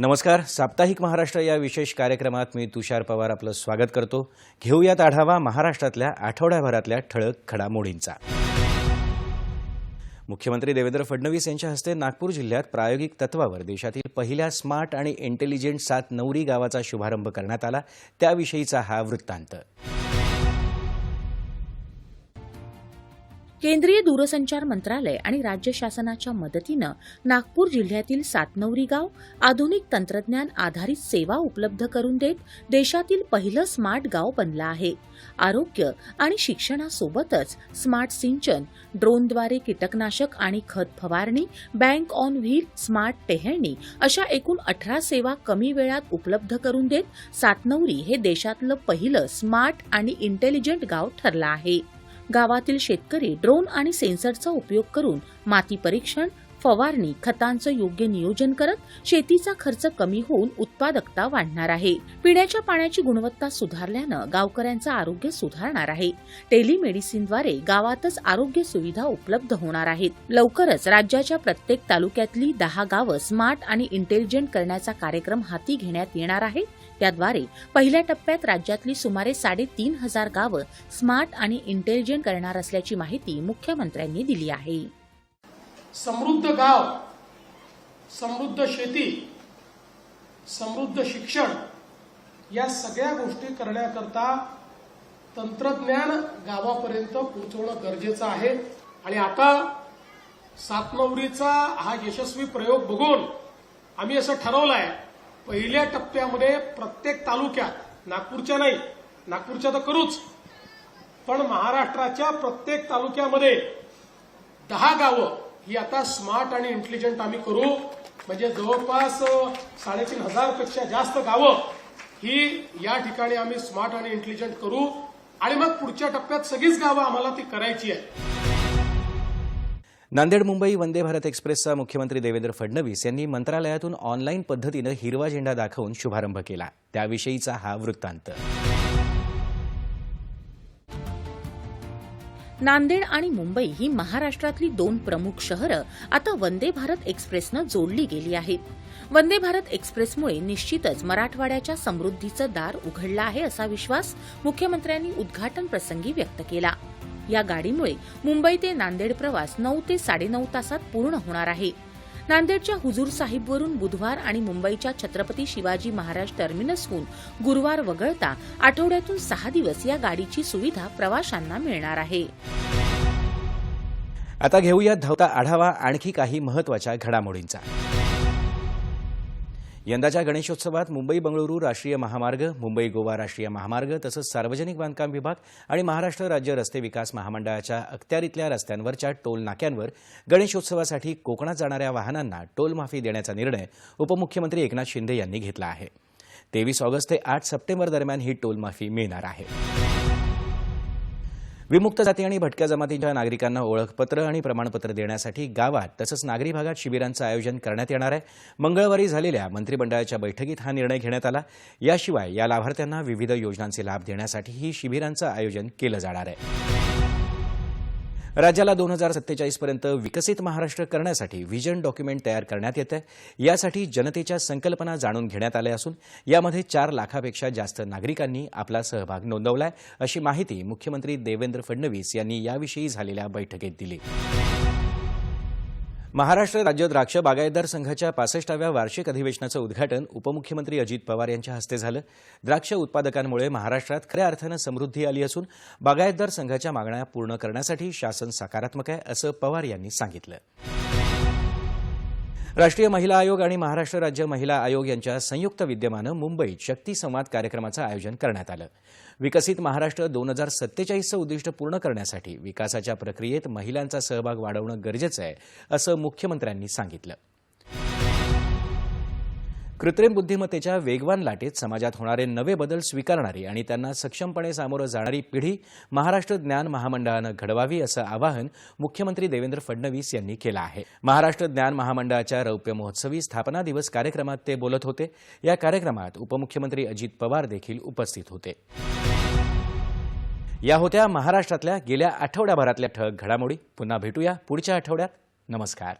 नमस्कार. साप्ताहिक महाराष्ट्र या विशेष कार्यक्रमात मी तुषार पवार आपलं स्वागत करतो. घेऊयात आढावा महाराष्ट्रातल्या आठवड्याभरातल्या ठळक घडामोडींचा. मुख्यमंत्री देवेंद्र फडणवीस यांच्या हस्ते नागपूर जिल्ह्यात प्रायोगिक तत्वावर देशातील पहिल्या स्मार्ट आणि इंटेलिजंट सात नवरी गावाचा शुभारंभ करण्यात आला. त्याविषयीचा हा वृत्तांत. केंद्रीय दूरसंचार मंत्रालय आणि राज्य शासनाच्या मदतीनं नागपूर जिल्ह्यातील सातनवरी गाव आधुनिक तंत्रज्ञान आधारित सेवा उपलब्ध करून देत देशातील पहिलं स्मार्ट गाव बनलं आहे. आरोग्य आणि शिक्षणासोबतच स्मार्ट सिंचन ड्रोनद्वारे कीटकनाशक आणि खत फवारणी बँक ऑन व्हील स्मार्ट टेहळणी अशा एकूण अठरा सेवा कमी वेळात उपलब्ध करून देत सातनवरी हे देशातलं पहिलं स्मार्ट आणि इंटेलिजंट गाव ठरलं आहे. गावातील शेतकरी ड्रोन आणि सेन्सरचा उपयोग करून माती परीक्षण फवारणी खतांचं योग्य नियोजन करत शेतीचा खर्च कमी होऊन उत्पादकता वाढणार आहे. पिण्याच्या पाण्याची गुणवत्ता सुधारल्यानं गावकऱ्यांचं आरोग्य सुधारणार आहे. टेलिमेडिसिनद्वारे गावातच आरोग्य सुविधा उपलब्ध होणार आहेत. लवकरच राज्याच्या प्रत्येक तालुक्यातली दहा गावं स्मार्ट आणि इंटेलिजंट करण्याचा कार्यक्रम हाती घेण्यात येणार आहे. त्याद्वारे पहिल्या टप्प्यात राज्यातली सुमारे साडेतीन हजार गावं स्मार्ट आणि इंटेलिजंट करणार असल्याची माहिती मुख्यमंत्र्यांनी दिली आहे. समृद्ध गाव समृद्ध शेती समृद्ध शिक्षण या सगळ्या गोष्टी करण्याकरता तंत्रज्ञान गावापर्यंत पोहोचवणं गरजेचं आहे. आणि आता सातनवरीचा हा यशस्वी प्रयोग बघून आम्ही असं ठरवलं आहे पहिल्या टप्प्यामध्ये प्रत्येक तालुक्यात नागपूरच्या नाही नागपूरच्या तर करूच पण महाराष्ट्राच्या प्रत्येक तालुक्यामध्ये दहा गावं ही आता स्मार्ट आणि इंटेलिजंट आम्ही करू. म्हणजे जवळपास साडेतीन हजारपेक्षा जास्त गावं ही या ठिकाणी आम्ही स्मार्ट आणि इंटेलिजंट करू. आणि मग पुढच्या टप्प्यात सगळीच गावं आम्हाला ती करायची आहे नांदेड मुंबई वंदे भारत एक्सप्रेसचा मुख्यमंत्री देवेंद्र फडणवीस यांनी मंत्रालयातून ऑनलाईन पद्धतीनं हिरवा झेंडा दाखवून शुभारंभ केला. त्याविषयीचा हा वृत्तांत. नांदेड आणि मुंबई ही महाराष्ट्रातली दोन प्रमुख शहरं आता वंदे भारत एक्सप्रेसनं जोडली गेली आहेत. वंदे भारत एक्सप्रेसमुळे निश्चितच मराठवाड्याच्या समृद्धीचं दार उघडलं आहे असा विश्वास मुख्यमंत्र्यांनी उद्घाटन प्रसंगी व्यक्त केला. या गाडीमुळे मुंबई ते नांदेड प्रवास नऊ ते साडेनऊ तासात पूर्ण होणार आहे. नांदेडच्या हुजूर साहिबवरून बुधवार आणि मुंबईच्या छत्रपती शिवाजी महाराज टर्मिनसहून गुरुवार वगळता आठवड्यातून सहा दिवस या गाडीची सुविधा प्रवाशांना मिळणार आहे. आता घेऊया धावता आढावा आणखी काही महत्त्वाच्या घडामोडींचा. यंदाच्या गणेशोत्सवात मुंबई बंगळुरू राष्ट्रीय महामार्ग मुंबई गोवा राष्ट्रीय महामार्ग तसंच सार्वजनिक बांधकाम विभाग आणि महाराष्ट्र राज्य रस्ते विकास महामंडळाच्या अखत्यारीतल्या रस्त्यांवरच्या टोल नाक्यांवर गणेशोत्सवासाठी कोकणात जाणाऱ्या वाहनांना टोलमाफी देण्याचा निर्णय उपमुख्यमंत्री एकनाथ शिंदे यांनी घेतला आहे. तेवीस ऑगस्ट ते आठ सप्टेंबर दरम्यान ही टोलमाफी मिळणार आहे. विमुक्त जाती आणि भटक्या जमातीच्या नागरिकांना ओळखपत्र आणि प्रमाणपत्र देण्यासाठी गावात तसंच नागरी भागात शिबिरांचं आयोजन करण्यात येणार आहे. मंगळवारी झालेल्या मंत्रिमंडळाच्या बैठकीत हा निर्णय घेण्यात आला. याशिवाय या लाभार्थ्यांना विविध योजनांचे लाभ देण्यासाठीही शिबिरांचं आयोजन केलं जाणार आहे. राज्याला दोन हजार सत्तेचाळीसपर्यंत विकसित महाराष्ट्र करण्यासाठी व्हिजन डॉक्युमेंट तयार करण्यात येत आहे यासाठी जनतेच्या संकल्पना जाणून घेण्यात आल्या असून यामध्ये चार लाखापेक्षा जास्त नागरिकांनी आपला सहभाग नोंदवलाय अशी माहिती मुख्यमंत्री देवेंद्र फडणवीस यांनी याविषयी झालेल्या बैठकीत दिली. महाराष्ट्र राज्य द्राक्ष बागायतदार संघाच्या पासष्टाव्या वार्षिक अधिवेशनाचं उद्घाटन उपमुख्यमंत्री अजित पवार यांच्या हस्ते झालं. द्राक्ष उत्पादकांमुळे महाराष्ट्रात खऱ्या अर्थानं समृद्धी आली असून बागायतदार संघाच्या मागण्या पूर्ण करण्यासाठी शासन सकारात्मक आहे असं पवार यांनी सांगितलं. राष्ट्रीय महिला आयोग आणि महाराष्ट्र राज्य महिला आयोग यांच्या संयुक्त विद्यमानं मुंबईत शक्ती संवाद कार्यक्रमाचं आयोजन करण्यात आलं. विकसित महाराष्ट्र दोन हजार सत्तेचाळीसचं उद्दिष्ट पूर्ण करण्यासाठी विकासाच्या प्रक्रियेत महिलांचा सहभाग वाढवणं गरजेचं आहे असं मुख्यमंत्र्यांनी सांगितलं. कृत्रिम बुद्धिमत्तेच्या वेगवान लाटेत समाजात होणारे नवे बदल स्वीकारणारी आणि त्यांना सक्षमपणे सामोरं जाणारी पिढी महाराष्ट्र ज्ञान महामंडळानं घडवावी असं आवाहन मुख्यमंत्री देवेंद्र फडणवीस यांनी केलं आहे. महाराष्ट्र ज्ञान महामंडळाच्या रौप्य महोत्सवी स्थापना दिवस कार्यक्रमात ते बोलत होते. या कार्यक्रमात उपमुख्यमंत्री अजित पवार देखील उपस्थित होते. या होत्या महाराष्ट्रातल्या गेल्या आठवड्याभरातल्या ठळक घडामोडी. पुन्हा भेटूया पुढच्या आठवड्यात. नमस्कार.